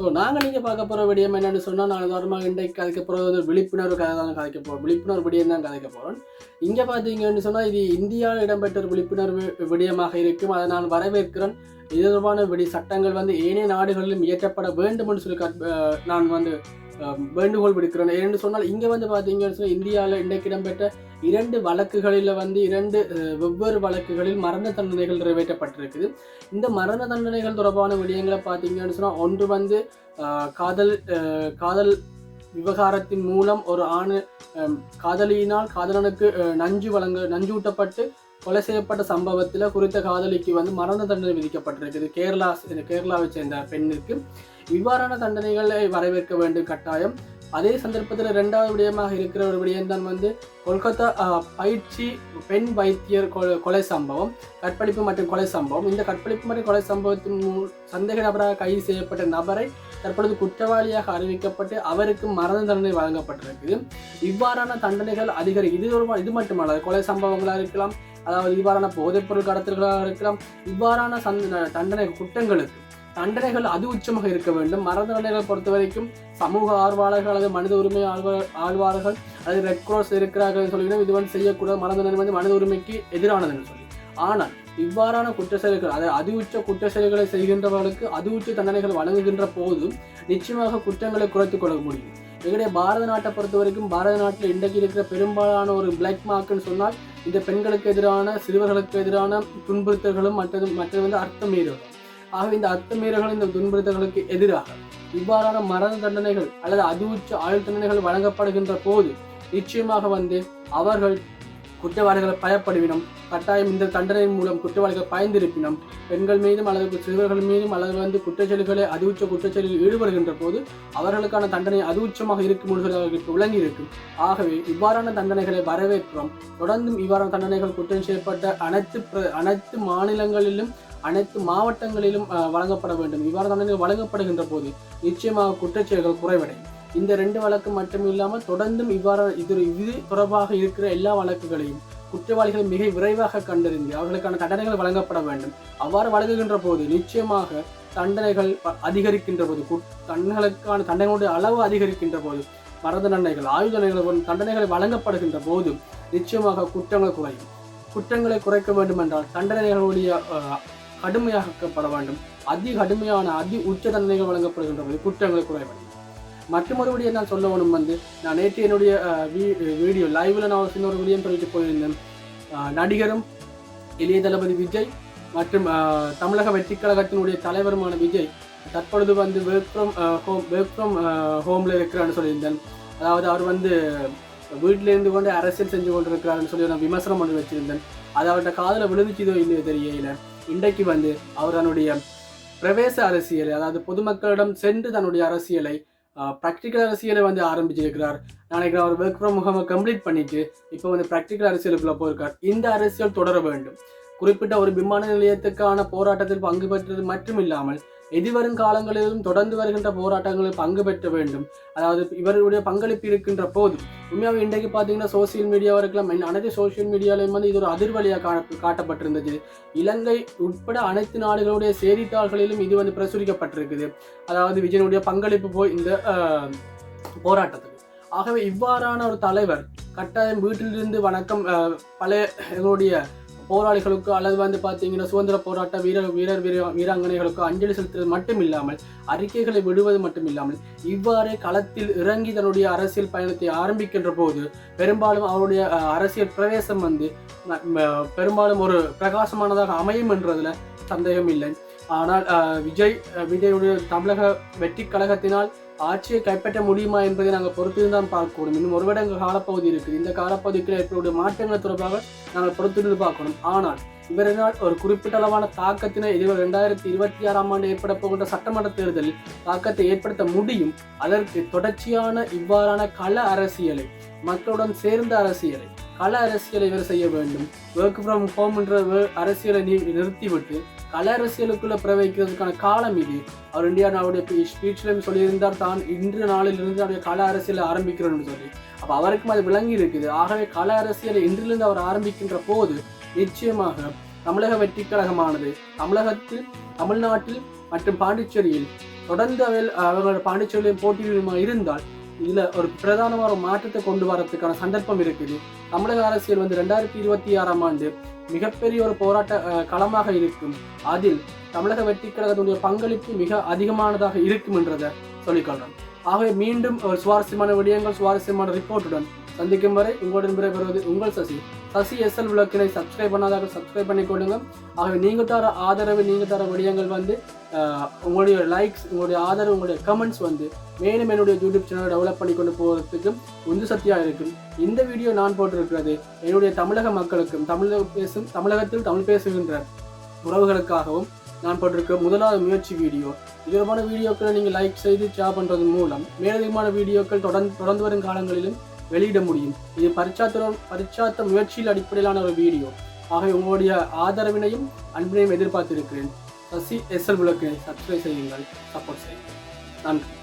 So நாங்கள் நீங்கள் பார்க்க போகிற விடயம் என்னென்னு சொன்னால் நாங்கள் உதாரணமாக இன்றைக்கு கதைக்க போகிறது வந்து விழிப்புணர்வு கதை தான் கதைக்க போகிறோம் விழிப்புணர்வு விடியம் தான் கதைக்க போகிறோம் இங்கே பார்த்தீங்கன்னு சொன்னால் இது இந்தியாவில் இடம்பெற்ற விழிப்புணர்வு விடயமாக இருக்கும். அதை நான் வரவேற்கிறேன் இது தொடர்பான விடி சட்டங்கள் வந்து ஏனைய நாடுகளிலும் இயற்றப்பட வேண்டும்னு சொல்லி கற்- நான் வந்து வேண்டுகோள் விடுக்கிறேன். ஏன்னு சொன்னால் இங்கே வந்து பார்த்தீங்கன்னு சொன்னால் இந்தியாவில் இன்றைக்கு இடம்பெற்ற இரண்டு வழக்குகளில் வந்து இரண்டு வெவ்வேறு வழக்குகளில் மரண தண்டனைகள் நிறைவேற்றப்பட்டிருக்குது. இந்த மரண தண்டனைகள் தொடர்பான விடயங்களை பார்த்தீங்கன்னு சொன்னால் ஒன்று வந்து காதல் காதல் விவகாரத்தின் மூலம் ஒரு ஆண் காதலியினால் காதலனுக்கு நஞ்சு வழங்க நஞ்சூட்டப்பட்டு கொலை செய்யப்பட்ட சம்பவத்தில் குறித்த காதலிக்கு வந்து மரண தண்டனை விதிக்கப்பட்டிருக்குது. கேரளா கேரளாவை சேர்ந்த பெண்ணிற்கு இவ்வாறான தண்டனைகளை வரவேற்க வேண்டும் கட்டாயம். அதே சந்தர்ப்பத்தில் ரெண்டாவது விடயமாக இருக்கிற ஒரு விடயம்தான் வந்து கொல்கத்தா பயிற்சி பெண் வைத்தியர் கொ- கொலை சம்பவம் கற்பழிப்பு மற்றும் கொலை சம்பவம். இந்த கற்பழிப்பு மற்றும் கொலை சம்பவத்தின் மூ சந்தேக நபராக கைது செய்யப்பட்ட நபரை தற்பொழுது குற்றவாளியாக அறிவிக்கப்பட்டு அவருக்கு மரண தண்டனை வழங்கப்பட்டிருக்குது இவ்வாறான தண்டனைகள் அதிகரி இது ஒரு இது மட்டுமல்ல கொலை சம்பவங்களாக இருக்கலாம் அதாவது இவ்வாறான போதைப்பொருள் கடத்தல்களாக இருக்கலாம் இவ்வாறான சந்த தண்டனை குற்றங்களுக்கு தண்டனைகள் அது உச்சமாக இருக்க வேண்டும். மரண தண்டனைகளை பொறுத்த வரைக்கும் சமூக ஆர்வலர்கள் அல்லது மனித உரிமை ஆழ்வார்கள் அல்லது ரெட் கிராஸ் இருக்கிறார்கள் சொல்லினா இது வந்து செய்யக்கூடாது. மரண தண்டனை வந்து மனித உரிமைக்கு எதிரானதுன்னு சொல்லி. ஆனால் இவ்வாறான குற்ற செயல்கள் அதாவது அது உச்ச குற்ற செயல்களை செய்கின்றவர்களுக்கு அது உச்ச தண்டனைகள் வழங்குகின்ற போது நிச்சயமாக குற்றங்களை குறைத்துக் கொள்ள முடியும். எங்களுடைய பாரத நாட்டை பொறுத்த வரைக்கும் பாரத நாட்டில் இன்றைக்கு இருக்கிற பெரும்பாலான ஒரு பிளாக் மார்க்குன்னு சொன்னால் இந்த பெண்களுக்கு எதிரான சிறுவர்களுக்கு எதிரான துன்புறுத்தல்களும் மற்றது மற்றது வந்து அர்த்தம் மீறும் ஆகவே இந்த அத்துமீறல்கள் இந்த துன்புறுத்தல்களுக்கு எதிராக இவ்வாறான மரண தண்டனைகள் அல்லது அதி உச்ச ஆயுள் தண்டனைகள் வழங்கப்படுகின்ற போது நிச்சயமாக வந்து அவர்கள் குற்றவாளிகளை பயப்படுவினும் கட்டாயம் இந்த தண்டனையின் மூலம் குற்றவாளிகள் பயந்திருப்பினும் பெண்கள் மீதும் அல்லது சிறுவர்கள் மீதும் அல்லது வந்து குற்றச்செயல்களை அது உச்ச குற்றச்செயலில் ஈடுபடுகின்ற போது அவர்களுக்கான தண்டனை அது உச்சமாக இருக்கும் என்று அவர்களுக்கு விளங்கி இருக்கும் ஆகவே இவ்வாறான தண்டனைகளை வரவேற்கிறோம். தொடர்ந்தும் இவ்வாறான தண்டனைகள் குற்றம் செய்யப்பட்ட அனைத்து அனைத்து மாநிலங்களிலும் அனைத்து மாவட்டங்களிலும் வழங்கப்பட வேண்டும். இவ்வாறு தண்டனைகள் வழங்கப்படுகின்ற போது நிச்சயமாக குற்றச்செயல்கள் குறைவடையும். இந்த ரெண்டு வழக்கு மட்டும் இல்லாமல் தொடர்ந்தும் இவ்வாறு இது இது தொடர்பாக இருக்கிற எல்லா வழக்குகளையும் குற்றவாளிகளை மிக விரைவாக கண்டறிந்து அவர்களுக்கான தண்டனைகள் வழங்கப்பட வேண்டும். அவ்வாறு வழங்குகின்ற போது நிச்சயமாக தண்டனைகள் அதிகரிக்கின்ற போது தண்டனைகளுக்கான தண்டனைகளுடைய அளவு அதிகரிக்கின்ற போது மரத தண்டனைகள் ஆயுத தண்டனைகள் தண்டனைகள் வழங்கப்படுகின்ற போது நிச்சயமாக குற்றங்கள் குறையும். குற்றங்களை குறைக்க வேண்டும் என்றால் தண்டனைகளுடைய கடுமையாக்கப்பட வேண்டும். அதி கடுமையான அதி உச்ச தண்டனைகள் வழங்கப்படுகின்ற போது குற்றங்களை குறைவடையும் மற்றொரு விடியம் நான் சொல்ல வேணும் வந்து நான் நேற்று என்னுடைய வீ- வீடியோ லைவ்ல நான் சின்ன ஒரு விடியம் தெரிவித்து போயிருந்தேன். நடிகரும் இளைய தளபதி விஜய் மற்றும் தமிழக வெற்றி கழகத்தினுடைய தலைவருமான விஜய் தற்பொழுது வந்து work from home work from ஹோமில் இருக்கிறான்னு சொல்லியிருந்தேன். அதாவது அவர் வந்து வீட்டிலேருந்து கொண்டு அரசியல் செஞ்சு கொண்டு இருக்கிறாருன்னு சொல்லி நான் விமர்சனம் பண்ணி வச்சிருந்தேன். அது அவர்கிட்ட காதில் விழுந்துச்சுதோ இல்லையோ தெரியல. இன்றைக்கு வந்து அவர் தன்னுடைய பிரவேச அரசியலை அதாவது பொதுமக்களிடம் சென்று தன்னுடைய அரசியலை ப்ராக்டிக்கல் அரசியலை வந்து ஆரம்பிச்சிருக்கிறார். நாளைக்கு அவர் ஒர்க் ஃப்ரம் ஹோமை கம்ப்ளீட் பண்ணிட்டு இப்போ வந்து ப்ராக்டிக்கல் அரசியலுக்குள்ள போயிருக்கார். இந்த அரசியல் தொடர வேண்டும். குறிப்பிட்ட ஒரு விமான நிலையத்துக்கான போராட்டத்தில் பங்கு பெற்றது மட்டும் இல்லாமல் எதிர்வரும் காலங்களிலும் தொடர்ந்து வருகின்ற போராட்டங்களில் பங்கு பெற்ற வேண்டும். அதாவது இவருடைய பங்களிப்பு இருக்கின்ற போது உண்மையாக இன்றைக்கு பார்த்தீங்கன்னா சோசியல் மீடியாவாக இருக்கலாம் அனைத்து சோசியல் மீடியாலையும் வந்து இது ஒரு அதிர்வலியாக காட்ட காட்டப்பட்டிருந்தது. இலங்கை உட்பட அனைத்து நாடுகளுடைய செய்தித்தாள்களிலும் இது வந்து பிரசுரிக்கப்பட்டிருக்குது. அதாவது விஜயனுடைய பங்களிப்பு போய் இந்த போராட்டத்துக்கு. ஆகவே இவ்வாறான ஒரு தலைவர் கட்டாயம் வீட்டிலிருந்து வணக்கம் பழைய எங்களுடைய போராளிகளுக்கோ அல்லது வந்து பார்த்தீங்கன்னா சுதந்திர போராட்ட வீரர் வீரர் வீர வீராங்கனைகளுக்கோ அஞ்சலி செலுத்துவது மட்டும் இல்லாமல் அறிக்கைகளை விடுவது மட்டும் இல்லாமல் இவ்வாறே களத்தில் இறங்கி தன்னுடைய அரசியல் பயணத்தை ஆரம்பிக்கின்ற போது பெரும்பாலும் அவருடைய அரசியல் பிரவேசம் வந்து பெரும்பாலும் ஒரு பிரகாசமானதாக அமையும் என்றதில் சந்தேகம் இல்லை. ஆனால் விஜய் விஜயுடைய தமிழக வெற்றி கழகத்தினால் ஆட்சியை கைப்பற்ற முடியுமா என்பதை நாங்கள் பொறுத்திருந்து தான் பார்க்கணும். இன்னும் ஒரு வருட காலப்பகுதி இருக்குது. இந்த காலப்பகுதிக்கு ஏற்படக்கூடிய மாற்றங்கள் தொடர்பாக நாங்கள் பொறுத்திருந்து பார்க்கணும். ஆனால் இவரினால் ஒரு குறிப்பிட்ட அளவான தாக்கத்தினை இதுவரை ரெண்டாயிரத்தி இருபத்தி ஆறாம் ஆண்டு ஏற்பட போகின்ற சட்டமன்ற தேர்தலில் தாக்கத்தை ஏற்படுத்த முடியும். அதற்கு தொடர்ச்சியான இவ்வாறான கள அரசியலை மக்களுடன் சேர்ந்த அரசியலை கள அரசியலை இவர் செய்ய வேண்டும். ஒர்க் ஃப்ரம் ஹோம் என்ற அரசியலை நீ நிறுத்திவிட்டு கல அரசியலுக்குள்ள பிரவேக்கிறதுக்கான காலம் இது. அவர் இந்தியா அவருடைய ஸ்பீச்லையும் சொல்லியிருந்தார் தான் இன்று நாளிலிருந்து அவருடைய கல அரசியலை ஆரம்பிக்கிறோம்னு சொல்லி. அப்போ அவருக்கும் அது விளங்கி இருக்குது. ஆகவே கல அரசியலை இன்றிலிருந்து அவர் ஆரம்பிக்கின்ற போது நிச்சயமாக தமிழக வெற்றி கழகமானது தமிழகத்தில் தமிழ்நாட்டில் மற்றும் பாண்டிச்சேரியில் தொடர்ந்து அவள் அவர்களோட பாண்டிச்சேரியிலும் போட்டியிலுமா இருந்தால் இதில் ஒரு பிரதானமான ஒரு மாற்றத்தை கொண்டு வரதுக்கான சந்தர்ப்பம் இருக்குது. தமிழக அரசியல் வந்து ரெண்டாயிரத்தி இருபத்தி ஆறாம் ஆண்டு மிகப்பெரிய ஒரு போராட்ட களமாக இருக்கும். அதில் தமிழக வெற்றி கழகத்துடைய பங்களிப்பு மிக அதிகமானதாக இருக்கும் என்றதை சொல்லிக்கொள்கிறேன் ஆகவே மீண்டும் ஒரு சுவாரஸ்யமான விடயங்கள் சுவாரஸ்யமான ரிப்போர்ட்டுடன் சந்திக்கும் வரை உங்களுடன் விடைபெறுவது உங்கள் சசி. சசி எஸ்எல் விளக்கினை சப்ஸ்கிரைப் பண்ணாதவர்கள் சப்ஸ்கிரைப் கொடுங்க ஆகவே நீங்கள் தர ஆதரவு நீங்கள் தர விடயங்கள் வந்து உங்களுடைய லைக்ஸ் உங்களுடைய ஆதரவு உங்களுடைய கமெண்ட்ஸ் வந்து மேலும் என்னுடைய யூடியூப் சேனலை டெவலப் பண்ணி கொண்டு போகிறதுக்கும் உந்து சக்தியாக இருக்கும். இந்த வீடியோ நான் போட்டிருக்கிறது என்னுடைய தமிழக மக்களுக்கும் தமிழக பேசும் தமிழகத்தில் தமிழ் பேசுகின்ற உறவுகளுக்காகவும் நான் போட்டிருக்க முதலாவது முயற்சி வீடியோ இதுமான வீடியோக்களை நீங்கள் லைக் செய்து ஷேர் பண்ணுறதன் மூலம் மேலதிகமான வீடியோக்கள் தொடர்ந்து தொடர்ந்து வரும் காலங்களிலும் வெளியிட முடியும். இது பரிச்சாத்த பரிச்சாத்த முயற்சியில் அடிப்படையிலான ஒரு வீடியோ. ஆகவே உங்களுடைய ஆதரவினையும் அன்பினையும் எதிர்பார்த்திருக்கிறேன். சசி எஸ்எல் விளக்கினை சப்ஸ்கிரைப் செய்யுங்கள். சப்போர்ட் செய்யுங்கள். நன்றி.